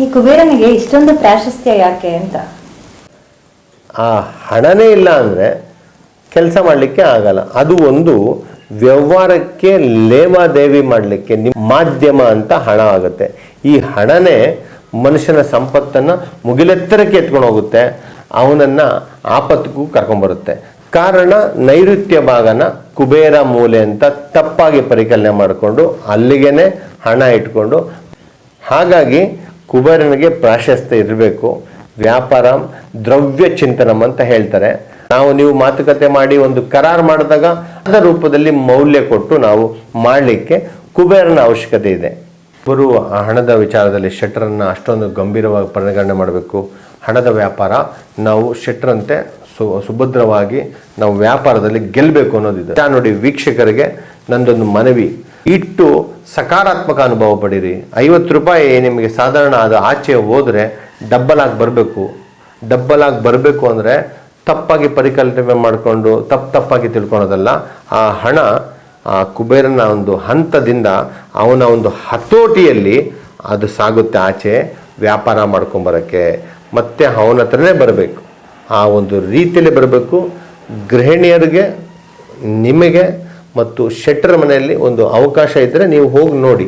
ಈ ಕುಬೇರನಿಗೆ ಇಷ್ಟೊಂದು ಪ್ರಾಶಸ್ತ್ಯ ಯಾಕೆ ಅಂತ? ಆ ಹಣನೇ ಇಲ್ಲ ಅಂದರೆ ಕೆಲಸ ಮಾಡಲಿಕ್ಕೆ ಆಗಲ್ಲ. ಅದು ಒಂದು ವ್ಯವಹಾರಕ್ಕೆ ಲೇವಾದೇವಿ ಮಾಡಲಿಕ್ಕೆ ನಿಮ್ಮ ಮಾಧ್ಯಮ ಅಂತ ಹಣ ಆಗುತ್ತೆ. ಈ ಹಣನೇ ಮನುಷ್ಯನ ಸಂಪತ್ತನ್ನು ಮುಗಿಲೆತ್ತರಕ್ಕೆ ಎತ್ಕೊಂಡು ಹೋಗುತ್ತೆ. ಅವನನ್ನು ಆಪತ್ತಿಗೂ ಕರ್ಕೊಂಡ್ಬರುತ್ತೆ ಕಾರಣ ನೈಋತ್ಯ ಭಾಗನ ಕುಬೇರ ಮೂಲೆ ಅಂತ ತಪ್ಪಾಗಿ ಪರಿಕಲ್ಪನೆ ಮಾಡಿಕೊಂಡು ಅಲ್ಲಿಗೇನೆ ಹಣ ಇಟ್ಕೊಂಡು ಹಾಗಾಗಿ ಕುಬೇರನಿಗೆ ಪ್ರಾಶಸ್ತ್ಯ ಇರಬೇಕು. ವ್ಯಾಪಾರ ದ್ರವ್ಯ ಚಿಂತನಂ ಅಂತ ಹೇಳ್ತಾರೆ. ನಾವು ನೀವು ಮಾತುಕತೆ ಮಾಡಿ ಒಂದು ಕರಾರ್ ಮಾಡಿದಾಗ ಅದರ ರೂಪದಲ್ಲಿ ಮೌಲ್ಯ ಕೊಟ್ಟು ನಾವು ಮಾಡಲಿಕ್ಕೆ ಕುಬೇರನ ಅವಶ್ಯಕತೆ ಇದೆ. ಇಬ್ಬರು ಆ ಹಣದ ವಿಚಾರದಲ್ಲಿ ಶೆಟ್ರನ್ನು ಅಷ್ಟೊಂದು ಗಂಭೀರವಾಗಿ ಪರಿಗಣನೆ ಮಾಡಬೇಕು. ಹಣದ ವ್ಯಾಪಾರ ನಾವು ಶೆಟ್ರಂತೆ ಸು, ಸುಭದ್ರವಾಗಿ ನಾವು ವ್ಯಾಪಾರದಲ್ಲಿ ಗೆಲ್ಲಬೇಕು ಅನ್ನೋದಿದೆ. ನಾನು ನೋಡಿ, ವೀಕ್ಷಕರಿಗೆ ನಂದೊಂದು ಮನವಿ. ಇಟ್ಟು ಸಕಾರಾತ್ಮಕ ಅನುಭವ ಪಡೀರಿ. ಐವತ್ತು ರೂಪಾಯಿ ನಿಮಗೆ ಸಾಧಾರಣ ಅದು ಆಚೆ ಹೋದರೆ ಡಬ್ಬಲಾಗಿ ಬರಬೇಕು. ಡಬ್ಬಲಾಗಿ ಬರಬೇಕು ಅಂದರೆ ತಪ್ಪಾಗಿ ಪರಿಕಲ್ಪನೆ ಮಾಡಿಕೊಂಡು ತಪ್ಪು ತಪ್ಪಾಗಿ ತಿಳ್ಕೊಳೋದಲ್ಲ ಆ ಹಣ, ಆ ಕುಬೇರನ ಒಂದು ಹಂತದಿಂದ ಅವನ ಒಂದು ಹತೋಟಿಯಲ್ಲಿ ಅದು ಸಾಗುತ್ತೆ ಆಚೆ ವ್ಯಾಪಾರ ಮಾಡ್ಕೊಂಬರೋಕ್ಕೆ. ಮತ್ತೆ ಅವನ ಹತ್ರನೇ ಬರಬೇಕು. ಆ ಒಂದು ರೀತಿಯಲ್ಲಿ ಬರಬೇಕು. ಗೃಹಿಣಿಯರಿಗೆ, ನಿಮಗೆ ಮತ್ತು ಶೆಟ್ಟರ್ ಮನೆಯಲ್ಲಿ ಒಂದು ಅವಕಾಶ ಇದ್ದರೆ ನೀವು ಹೋಗಿ ನೋಡಿ.